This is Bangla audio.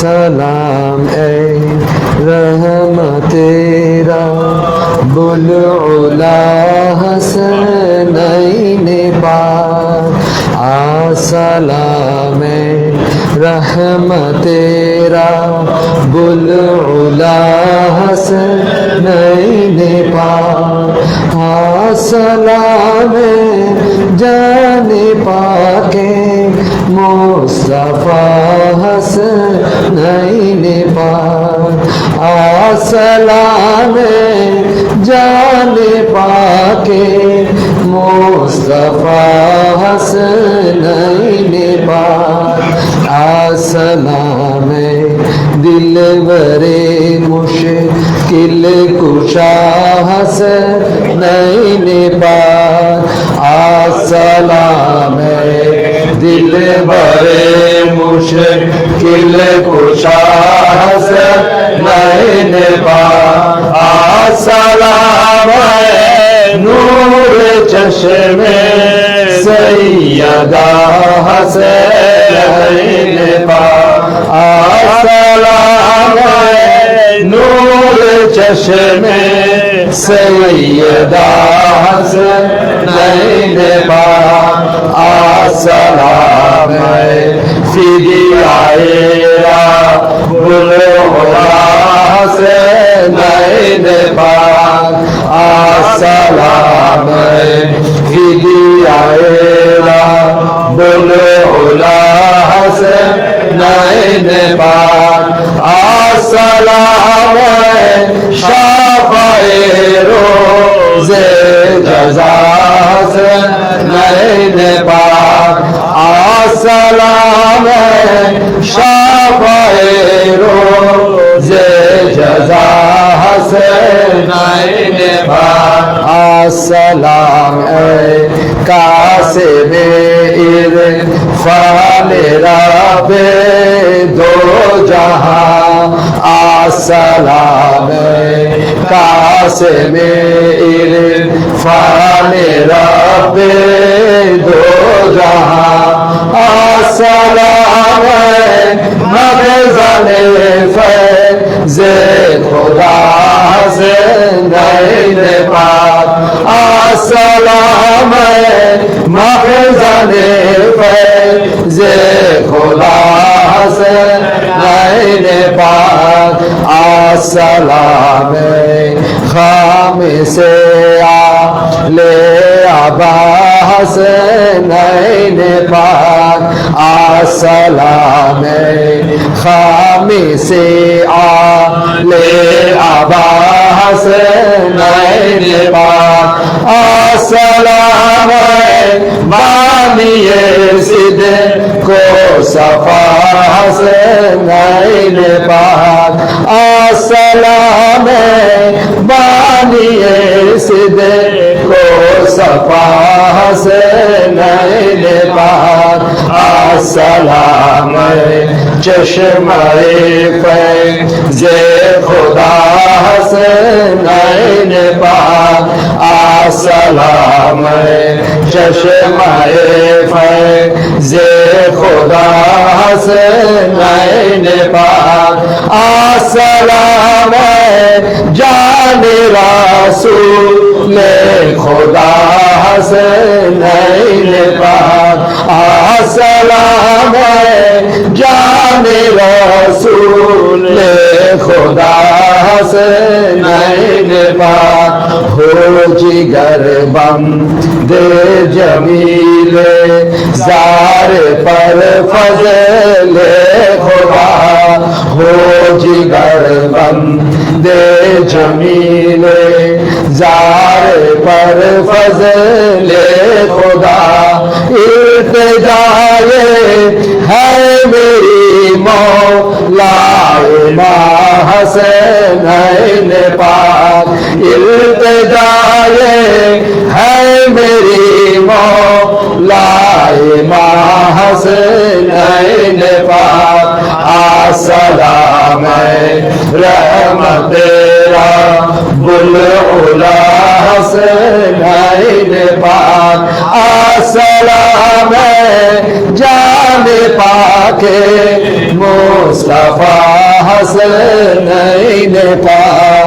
سلام، اے رحمت تیرا۔ بلعلا حسنین پاک آ سلام، اے رحمت تیرا۔ بلعلا حسنین پاک آ سلام جان پاکے۔ مصطفیٰ حسنین پاک، آسلام جان پاکے مصطفیٰ حسنین پاک، آسلام دل برے مشکل کشا حسنین پاک، آسلام দিলে বারে মুশে কিলে কুশা হাসন নয়নে বা আসসালাম নূর চশমে সৈয়দা হাসন নয়নে বা আসসালাম নূর চশমে সৈয়দা হাসন নয়নে বা والسلام فديائنا بالهدى حسنين بعد السلام فديائنا بالهدى حسنين بعد السلام شفائر زاد সবাইর যে জজা হাসনাইনে ভাই আসসালাম কাসিমে ইরফানে রাবে দো জাহান আসসালাম কাসিমে ইরফানে রাবে দো জাহান আসসালাম যে খোদা সে নইলে পাপ আসসালাম মাফে জানে যে খোদা সে নইলে পাপ আসসালাম খামে সে আলে আবার حسنین پاک آسلام خامی سے آلے آبا حسنین پاک آسلام مانیے سید کو صفا حسنین پاک آسلام مانیے سید کو صفا को सफास नैन पाक आसलाम चश्माए पे जे खुदा से नैन पाक आसलाम चश्माए पे जे खुदा से नैन पाक आसलाम जान रासूल खुदा حسنین پاک، آسلام ہے جان رسول خدا حسنین پاک۔ ہو جگر بم دے جمیل، زار پر فضل خدا۔ ہو جگر بم دے جمیل، زار پر فضل خدا ارتجائے ہے میری مولا ماں حسین ہے پاک ارتجائے ہے میری مولا ماں حسین ہے پاک آسلام رحمت بل اولا حسن حسین پاک السلام جان پاک مصطفیٰ حسن حسین پاک